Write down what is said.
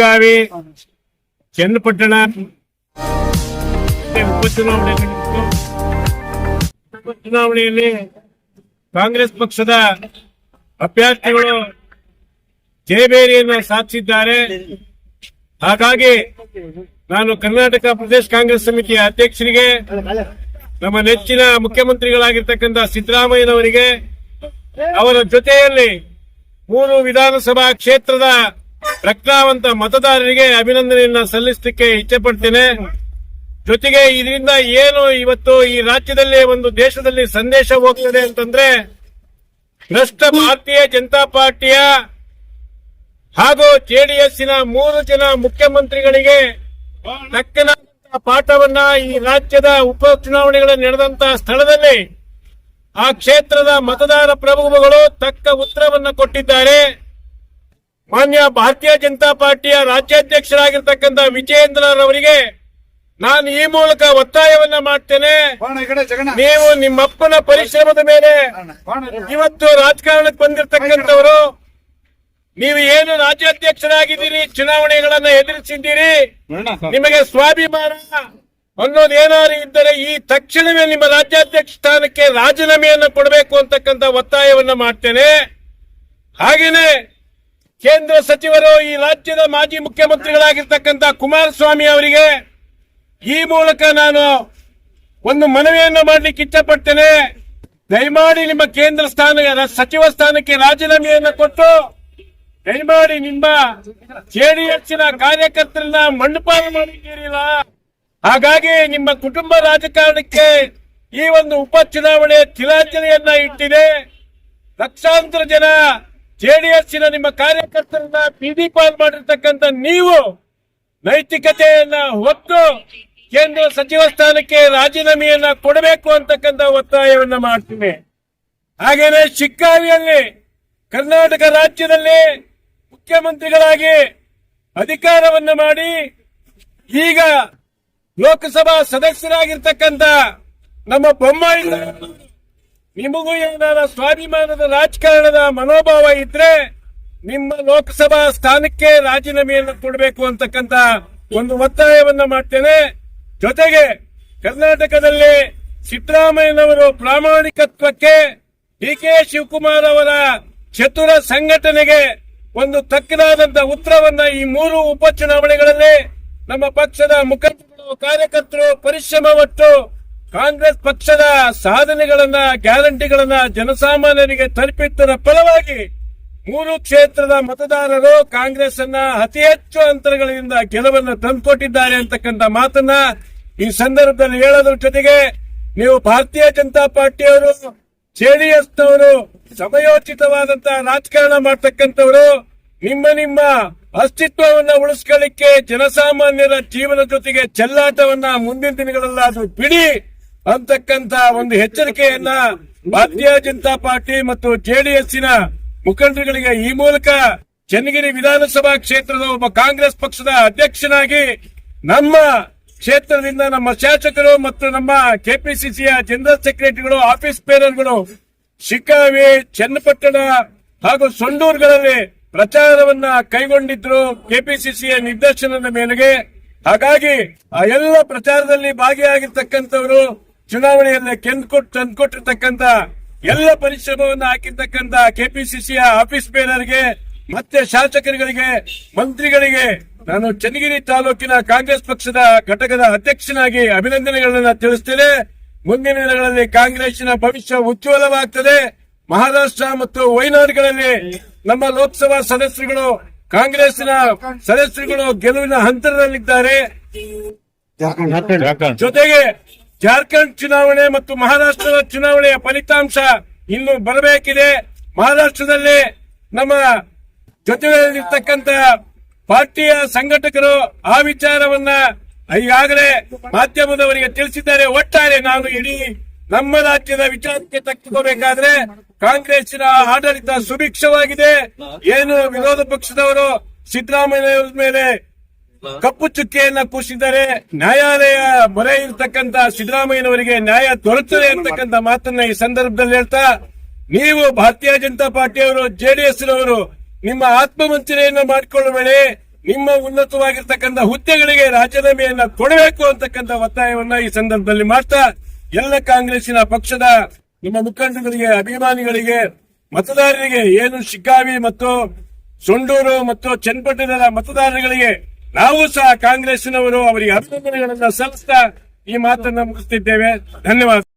ಶಿಗ್ಗಾವಿ ಚನ್ನಪಟ್ಟಣ. ಉಪಚುನಾವಣೆ ಉಪಚುನಾವಣೆಯಲ್ಲಿ ಕಾಂಗ್ರೆಸ್ ಪಕ್ಷದ ಅಭ್ಯರ್ಥಿಗಳು ಜಯಬೇರಿಯನ್ನು ಸಾಧಿಸಿದ್ದಾರೆ. ಹಾಗಾಗಿ ನಾನು ಕರ್ನಾಟಕ ಪ್ರದೇಶ ಕಾಂಗ್ರೆಸ್ ಸಮಿತಿಯ ಅಧ್ಯಕ್ಷರಿಗೆ, ನಮ್ಮ ನೆಚ್ಚಿನ ಮುಖ್ಯಮಂತ್ರಿಗಳಾಗಿರ್ತಕ್ಕಂಥ ಸಿದ್ದರಾಮಯ್ಯನವರಿಗೆ, ಅವರ ಜೊತೆಯಲ್ಲಿ ಮೂರು ವಿಧಾನಸಭಾ ಕ್ಷೇತ್ರದ ಪ್ರಜ್ಞಾವಂತ ಮತದಾರರಿಗೆ ಅಭಿನಂದನೆಯನ್ನ ಸಲ್ಲಿಸಲಿಕ್ಕೆ ಇಚ್ಛೆಪಡ್ತೇನೆ. ಜೊತೆಗೆ ಇದರಿಂದ ಏನು ಇವತ್ತು ಈ ರಾಜ್ಯದಲ್ಲಿ ಒಂದು ದೇಶದಲ್ಲಿ ಸಂದೇಶ ಹೋಗ್ತದೆ ಅಂತಂದ್ರೆ ಭ್ರಷ್ಟ ಭಾರತೀಯ ಜನತಾ ಪಾರ್ಟಿಯ ಹಾಗೂ ಜೆಡಿಎಸ್ನ ಮೂರು ಜನ ಮುಖ್ಯಮಂತ್ರಿಗಳಿಗೆ ತಕ್ಕನ ಪಾಠವನ್ನ ಈ ರಾಜ್ಯದ ಉಪಚುನಾವಣೆಗಳು ನಡೆದಂತಹ ಸ್ಥಳದಲ್ಲಿ ಆ ಕ್ಷೇತ್ರದ ಮತದಾರ ಪ್ರಭುಗಳು ತಕ್ಕ ಉತ್ತರವನ್ನ ಕೊಟ್ಟಿದ್ದಾರೆ. ಮಾನ್ಯ ಭಾರತೀಯ ಜನತಾ ಪಾರ್ಟಿಯ ರಾಜ್ಯಾಧ್ಯಕ್ಷರಾಗಿರ್ತಕ್ಕಂಥ ವಿಜಯೇಂದ್ರರವರಿಗೆ ನಾನು ಈ ಮೂಲಕ ಒತ್ತಾಯವನ್ನ ಮಾಡ್ತೇನೆ. ನೀವು ನಿಮ್ಮಪ್ಪನ ಪರಿಶ್ರಮದ ಮೇಲೆ ಇವತ್ತು ರಾಜಕಾರಣಕ್ಕೆ ಬಂದಿರತಕ್ಕಂಥವರು ನೀವು ಏನು ರಾಜ್ಯಾಧ್ಯಕ್ಷರಾಗಿದ್ದೀರಿ ಚುನಾವಣೆಗಳನ್ನ ಎದುರಿಸಿದ್ದೀರಿ ನಿಮಗೆ ಸ್ವಾಭಿಮಾನ ಅನ್ನೋದು ಏನಾದ್ರು ಇದ್ದರೆ ಈ ತಕ್ಷಣವೇ ನಿಮ್ಮ ರಾಜ್ಯಾಧ್ಯಕ್ಷ ಸ್ಥಾನಕ್ಕೆ ರಾಜೀನಾಮೆಯನ್ನು ಕೊಡಬೇಕು ಅಂತಕ್ಕಂಥ ಒತ್ತಾಯವನ್ನ ಮಾಡ್ತೇನೆ. ಹಾಗೇನೆ ಕೇಂದ್ರ ಸಚಿವರು ಈ ರಾಜ್ಯದ ಮಾಜಿ ಮುಖ್ಯಮಂತ್ರಿಗಳಾಗಿರ್ತಕ್ಕಂಥ ಕುಮಾರಸ್ವಾಮಿ ಅವರಿಗೆ ಈ ಮೂಲಕ ನಾನು ಒಂದು ಮನವಿಯನ್ನು ಮಾಡಲಿಕ್ಕೆ ಇಚ್ಛಪಡ್ತೇನೆ ದಯಮಾಡಿ ನಿಮ್ಮ ಕೇಂದ್ರ ಸ್ಥಾನ, ಸಚಿವ ಸ್ಥಾನಕ್ಕೆ ರಾಜೀನಾಮೆಯನ್ನು ಕೊಟ್ಟು ದಯಮಾಡಿ ನಿಮ್ಮ ಜೆಡಿಎಸ್ನ ಕಾರ್ಯಕರ್ತರನ್ನ ಮಣ್ಣುಪಾಲ ಮಾಡಿದ್ದೀರಿಲ್ಲ. ಹಾಗಾಗಿ ನಿಮ್ಮ ಕುಟುಂಬ ರಾಜಕಾರಣಕ್ಕೆ ಈ ಒಂದು ಉಪಚುನಾವಣೆ ತಿಲಾಂಜಲಿಯನ್ನ ಇಟ್ಟಿದೆ. ಲಕ್ಷಾಂತರ ಜನ ಜೆಡಿಎಸ್ನ ನಿಮ್ಮ ಕಾರ್ಯಕರ್ತರನ್ನ ಪಿಡಿ ಪಾಲ್ ಮಾಡಿರ್ತಕ್ಕಂಥ ನೀವು ನೈತಿಕತೆಯನ್ನ ಹೊತ್ತು ಕೇಂದ್ರ ಸಚಿವ ಸ್ಥಾನಕ್ಕೆ ರಾಜೀನಾಮೆಯನ್ನ ಕೊಡಬೇಕು ಅಂತಕ್ಕಂಥ ಒತ್ತಾಯವನ್ನ ಮಾಡ್ತೀನಿ. ಹಾಗೇನೆ ಶಿಕ್ಕಾರಿಯಲ್ಲಿ ಕರ್ನಾಟಕ ರಾಜ್ಯದಲ್ಲಿ ಮುಖ್ಯಮಂತ್ರಿಗಳಾಗಿ ಅಧಿಕಾರವನ್ನ ಮಾಡಿ ಈಗ ಲೋಕಸಭಾ ಸದಸ್ಯರಾಗಿರ್ತಕ್ಕಂಥ ನಮ್ಮ ಬೊಮ್ಮಾಯಿ ನಿಮಗೂ ಏನಾರ ಸ್ವಾಭಿಮಾನದ ರಾಜಕಾರಣದ ಮನೋಭಾವ ಇದ್ರೆ ನಿಮ್ಮ ಲೋಕಸಭಾ ಸ್ಥಾನಕ್ಕೆ ರಾಜೀನಾಮೆಯನ್ನು ಕೊಡಬೇಕು ಅಂತಕ್ಕಂತ ಒಂದು ಒತ್ತಾಯವನ್ನ ಮಾಡ್ತೇನೆ. ಜೊತೆಗೆ ಕರ್ನಾಟಕದಲ್ಲಿ ಸಿದ್ದರಾಮಯ್ಯನವರು ಪ್ರಾಮಾಣಿಕತ್ವಕ್ಕೆ ಡಿ ಕೆ ಶಿವಕುಮಾರ್ ಅವರ ಚತುರ ಸಂಘಟನೆಗೆ ಒಂದು ತಕ್ಕನಾದಂತ ಉತ್ತರವನ್ನ ಈ ಮೂರು ಉಪಚುನಾವಣೆಗಳಲ್ಲಿ ನಮ್ಮ ಪಕ್ಷದ ಮುಖಂಡರು, ಕಾರ್ಯಕರ್ತರು ಪರಿಶ್ರಮ ಒಟ್ಟು ಕಾಂಗ್ರೆಸ್ ಪಕ್ಷದ ಸಾಧನೆಗಳನ್ನ, ಗ್ಯಾರಂಟಿಗಳನ್ನ ಜನಸಾಮಾನ್ಯರಿಗೆ ತಲುಪಿದ್ದರ ಫಲವಾಗಿ ಮೂರು ಕ್ಷೇತ್ರದ ಮತದಾರರು ಕಾಂಗ್ರೆಸ್ ಅನ್ನ ಅತಿ ಹೆಚ್ಚು ಅಂತರಗಳಿಂದ ಗೆಲುವನ್ನು ತಂದುಕೊಟ್ಟಿದ್ದಾರೆ ಅಂತಕ್ಕಂಥ ಮಾತನ್ನ ಈ ಸಂದರ್ಭದಲ್ಲಿ ಹೇಳೋದ್ರ ಜೊತೆಗೆ ನೀವು ಭಾರತೀಯ ಜನತಾ ಪಾರ್ಟಿಯವರು ಜೆಡಿಎಸ್ನವರು ಸಮಯೋಚಿತವಾದಂತಹ ರಾಜಕಾರಣ ಮಾಡ್ತಕ್ಕಂಥವರು, ನಿಮ್ಮ ನಿಮ್ಮ ಅಸ್ತಿತ್ವವನ್ನ ಉಳಿಸ್ಕೊಳ್ಳಿಕ್ಕೆ ಜನಸಾಮಾನ್ಯರ ಜೀವನ ಜೊತೆಗೆ ಚೆಲ್ಲಾಟವನ್ನ ಮುಂದಿನ ದಿನಗಳಲ್ಲಾದ್ರೂ ಬಿಡಿ. ಅಂತಕ್ಕಂತ ಒಂದು ಎಚ್ಚರಿಕೆಯನ್ನ ಭಾರತೀಯ ಜನತಾ ಪಾರ್ಟಿ ಮತ್ತು ಜೆಡಿಎಸ್ಸಿನ ಮುಖಂಡರುಗಳಿಗೆ ಈ ಮೂಲಕ ಚನ್ನಗಿರಿ ವಿಧಾನಸಭಾ ಕ್ಷೇತ್ರದ ಒಬ್ಬ ಕಾಂಗ್ರೆಸ್ ಪಕ್ಷದ ಅಧ್ಯಕ್ಷನಾಗಿ ನಮ್ಮ ಕ್ಷೇತ್ರದಿಂದ ನಮ್ಮ ಶಾಸಕರು ಮತ್ತು ನಮ್ಮ ಕೆಪಿಸಿಸಿಯ ಜನರಲ್ ಸೆಕ್ರೆಟರಿಗಳು, ಆಫೀಸ್ ಬೇರರ್ಗಳು ಶಿಕಾವಿ, ಚನ್ನಪಟ್ಟಣ ಹಾಗೂ ಸೊಂಡೂರುಗಳಲ್ಲಿ ಪ್ರಚಾರವನ್ನ ಕೈಗೊಂಡಿದ್ರು ಕೆಪಿಸಿಸಿಯ ನಿರ್ದೇಶನದ ಮೇರೆಗೆ. ಹಾಗಾಗಿ ಆ ಎಲ್ಲ ಪ್ರಚಾರದಲ್ಲಿ ಭಾಗಿಯಾಗಿರ್ತಕ್ಕಂಥವರು ಚುನಾವಣೆಯಲ್ಲಿ ಕೆಂದ್ಕೊಟ್ಟು ತಂದ್ಕೊಟ್ಟಿರ್ತಕ್ಕಂಥ ಎಲ್ಲ ಪರಿಶ್ರಮವನ್ನು ಹಾಕಿರ್ತಕ್ಕಂಥ ಕೆಪಿಸಿಸಿಯ ಆಫೀಸ್ ಬೇರರ್ಗೆ ಮತ್ತೆ ಶಾಸಕರುಗಳಿಗೆ ಮಂತ್ರಿಗಳಿಗೆ ನಾನು ಚನ್ನಗಿರಿ ತಾಲೂಕಿನ ಕಾಂಗ್ರೆಸ್ ಪಕ್ಷದ ಘಟಕದ ಅಧ್ಯಕ್ಷನಾಗಿ ಅಭಿನಂದನೆಗಳನ್ನ ತಿಳಿಸ್ತೇನೆ. ಮುಂದಿನ ದಿನಗಳಲ್ಲಿ ಕಾಂಗ್ರೆಸ್ನ ಭವಿಷ್ಯ ಉಜ್ವಲವಾಗ್ತದೆ. ಮಹಾರಾಷ್ಟ್ರ ಮತ್ತು ವೈನಾಡ್ಗಳಲ್ಲಿ ನಮ್ಮ ಲೋಕಸಭಾ ಸದಸ್ಯರುಗಳು ಕಾಂಗ್ರೆಸ್ನ ಸದಸ್ಯರುಗಳು ಗೆಲುವಿನ ಹಂತದಲ್ಲಿದ್ದಾರೆ. ಜೊತೆಗೆ ಜಾರ್ಖಂಡ್ ಚುನಾವಣೆ ಮತ್ತು ಮಹಾರಾಷ್ಟ್ರದ ಚುನಾವಣೆಯ ಫಲಿತಾಂಶ ಇನ್ನು ಬರಬೇಕಿದೆ. ಮಹಾರಾಷ್ಟ್ರದಲ್ಲಿ ನಮ್ಮ ಜೊತೆಯಲ್ಲಿರ್ತಕ್ಕಂಥ ಪಾರ್ಟಿಯ ಸಂಘಟಕರು ಆ ವಿಚಾರವನ್ನ ಈಗಾಗಲೇ ಮಾಧ್ಯಮದವರಿಗೆ ತಿಳಿಸಿದ್ದಾರೆ. ಒಟ್ಟಾರೆ ನಾನು ಇಡೀ ನಮ್ಮ ರಾಜ್ಯದ ವಿಚಾರಕ್ಕೆ ತಕ್ಕೋಬೇಕಾದ್ರೆ ಕಾಂಗ್ರೆಸ್ಸಿನ ಆಡಳಿತ ಸುಭಿಕ್ಷವಾಗಿದೆ. ಏನು ವಿರೋಧ ಪಕ್ಷದವರು ಸಿದ್ದರಾಮಯ್ಯ ಮೇಲೆ ಕಪ್ಪು ಚುಕ್ಕೆಯನ್ನ ಕೂಸಿದ್ದಾರೆ ನ್ಯಾಯಾಲಯ ಮೊರೆ ಇರತಕ್ಕಂತ ಸಿದ್ದರಾಮಯ್ಯನವರಿಗೆ ನ್ಯಾಯ ದೊರೆತದೆ ಅಂತಕ್ಕಂತ ಮಾತನ್ನ ಈ ಸಂದರ್ಭದಲ್ಲಿ ಹೇಳ್ತಾ, ನೀವು ಭಾರತೀಯ ಜನತಾ ಪಾರ್ಟಿಯವರು ಜೆಡಿಎಸ್ ನವರು ನಿಮ್ಮ ಆತ್ಮವಂಚನೆಯನ್ನ ಮಾಡಿಕೊಳ್ಳಬೇಡಿ ನಿಮ್ಮ ಉನ್ನತವಾಗಿರ್ತಕ್ಕಂಥ ಹುದ್ದೆಗಳಿಗೆ ರಾಜೀನಾಮೆಯನ್ನ ಕೊಡಬೇಕು ಅಂತಕ್ಕಂಥ ಒತ್ತಾಯವನ್ನ ಈ ಸಂದರ್ಭದಲ್ಲಿ ಮಾಡ್ತಾ, ಎಲ್ಲ ಕಾಂಗ್ರೆಸ್ಸಿನ ಪಕ್ಷದ ನಿಮ್ಮ ಮುಖಂಡರಿಗೆ, ಅಭಿಮಾನಿಗಳಿಗೆ, ಮತದಾರರಿಗೆ ಏನು ಶಿಗ್ಗಾವಿ ಮತ್ತು ಸೊಂಡೂರು ಮತ್ತು ಚನ್ನಪಟ್ಟಣದ ಮತದಾರರಿಗೆ ನಾವು ಸಹ ಕಾಂಗ್ರೆಸ್ನವರು ಅವರಿಗೆ ಅಭಿನಂದನೆಗಳನ್ನು ಸಲ್ಲಿಸ್ತಾ ಈ ಮಾತನ್ನ ಮುಗಿಸ್ತಿದ್ದೇವೆ. ಧನ್ಯವಾದ.